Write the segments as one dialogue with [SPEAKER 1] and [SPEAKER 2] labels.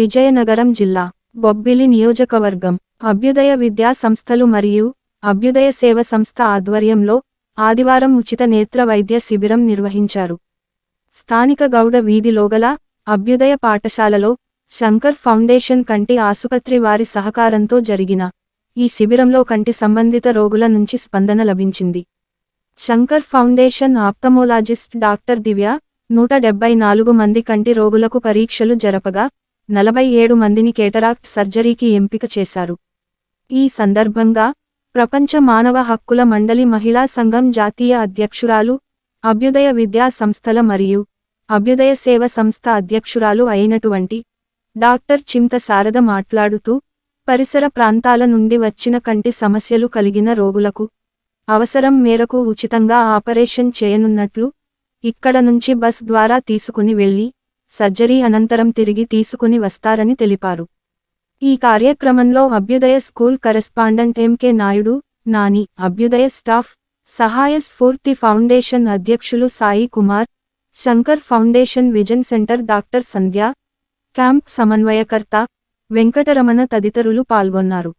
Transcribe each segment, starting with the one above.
[SPEAKER 1] విజయనగరం జిల్లా బొబ్బిలి నియోజకవర్గం. అభ్యుదయ విద్యా సంస్థలు మరియు అభ్యుదయ సేవ సంస్థ ఆధ్వర్యంలో ఆదివారం ఉచిత నేత్ర వైద్య శిబిరం నిర్వహించారు. స్థానిక గౌడ వీధిలో గల అభ్యుదయ పాఠశాలలో శంకర్ ఫౌండేషన్ కంటి ఆసుపత్రి వారి సహకారంతో జరిగిన ఈ శిబిరంలో కంటి సంబంధిత రోగుల నుంచి స్పందన లభించింది. Shankar foundation ophthalmologist doctor Divya నూట డెబ్బై నాలుగు మంది కంటి రోగులకు పరీక్షలు జరపగా నలభై ఏడు మందిని కేటరాక్ట్ సర్జరీకి ఎంపిక చేశారు. ఈ సందర్భంగా ప్రపంచ మానవ హక్కుల మండలి మహిళా సంఘం జాతీయ అధ్యక్షురాలు అభ్యుదయ విద్యా సంస్థల మరియు అభ్యుదయ సేవ సంస్థ అధ్యక్షురాలు అయినటువంటి డాక్టర్ చింత శారద మాట్లాడుతూ పరిసర ప్రాంతాల నుండి వచ్చిన కంటి సమస్యలు కలిగిన రోగులకు అవసరం మేరకు ఉచితంగా ఆపరేషన్ చేయనున్నట్లు ఇక్కడ నుంచి బస్ ద్వారా తీసుకుని వెళ్ళి సర్జరీ అనంతరం తిరిగి తీసుకుని వస్తారని తెలిపారు. ఈ కార్యక్రమంలో Abhyudaya school correspondent MK Naidu Nani Abhyudaya staff Sahaya Spurthi foundation అధ్యక్షులు Sai Kumar Shankar foundation vision centre doctor Sandhya camp సమన్వయకర్త వెంకటరమణ తదితరులు పాల్గొన్నారు.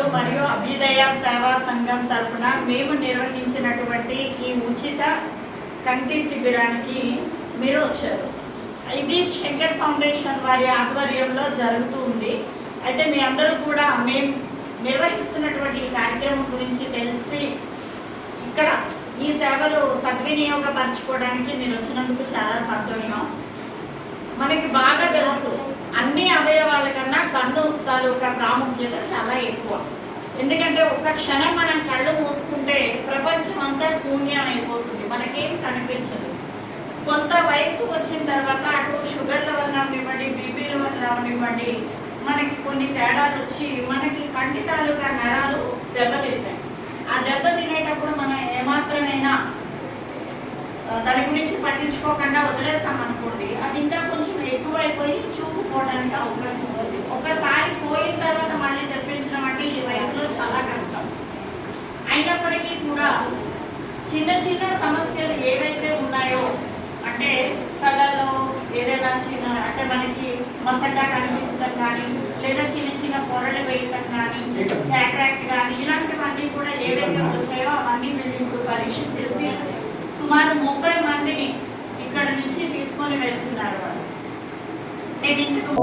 [SPEAKER 2] సంఘాలు మరియు అభ్యుదయ సేవా సంఘం తరపున మేము నిర్వహించినటువంటి ఈ ఉచిత కంటి శిబిరానికి మీరు వచ్చారు. ఇది శంకర్ ఫౌండేషన్ వారి ఆధ్వర్యంలో జరుగుతూ ఉంది. అయితే మీ అందరూ కూడా మేము నిర్వహిస్తున్నటువంటి ఈ కార్యక్రమం గురించి తెలిసి ఇక్కడ ఈ సేవలు సద్వినియోగపరచుకోవడానికి నేను వచ్చినందుకు చాలా సంతోషం. మనకి బాగా కన్ను తాలూకా ప్రాముఖ్యత చాలా ఎక్కువ. ఎందుకంటే ఒక్క క్షణం మనం కళ్ళు మూసుకుంటే ప్రపంచం అంతా శూన్యం అయిపోతుంది మనకేం కనిపించదు. కొంత వయసు వచ్చిన తర్వాత అటు షుగర్ల వల్ల రానివ్వండి బీపీల వల్ల అవనివ్వండి మనకి కొన్ని తేడాలు వచ్చి మనకి కంటి తాలూకా నరాలు దెబ్బతింటాయి. ఆ దెబ్బ తినేటప్పుడు మనం ఏమాత్రమైనా దాని గురించి పట్టించుకోకుండా వదిలేస్తాం అనుకోండి అది ఇంకా కొంచెం ఎక్కువైపోయి చూపు పోవడానికి అవకాశం ఉంది ఒకసారి పోయిన తర్వాత మళ్ళీ తెప్పించడం అంటే ఈ వయసులో చాలా కష్టం. అయినప్పటికీ కూడా చిన్న చిన్న సమస్యలు ఏవైతే ఉన్నాయో అంటే కళ్ళల్లో ఏదైనా చిన్న అంటే మనకి మసగ్గా కనిపించడం కానీ లేదా చిన్న చిన్న పొరలు వేయటం కానీ క్యాట్రాక్ట్ కానీ ఇలాంటివన్నీ కూడా ఏవైతే వచ్చాయో అవన్నీ వీళ్ళు ఇప్పుడు పరీక్ష చేసి సుమారు ముప్పై మందిని ఇక్కడ నుంచి తీసుకొని వెళ్తున్నారు వాళ్ళు. నేను ఇందుకు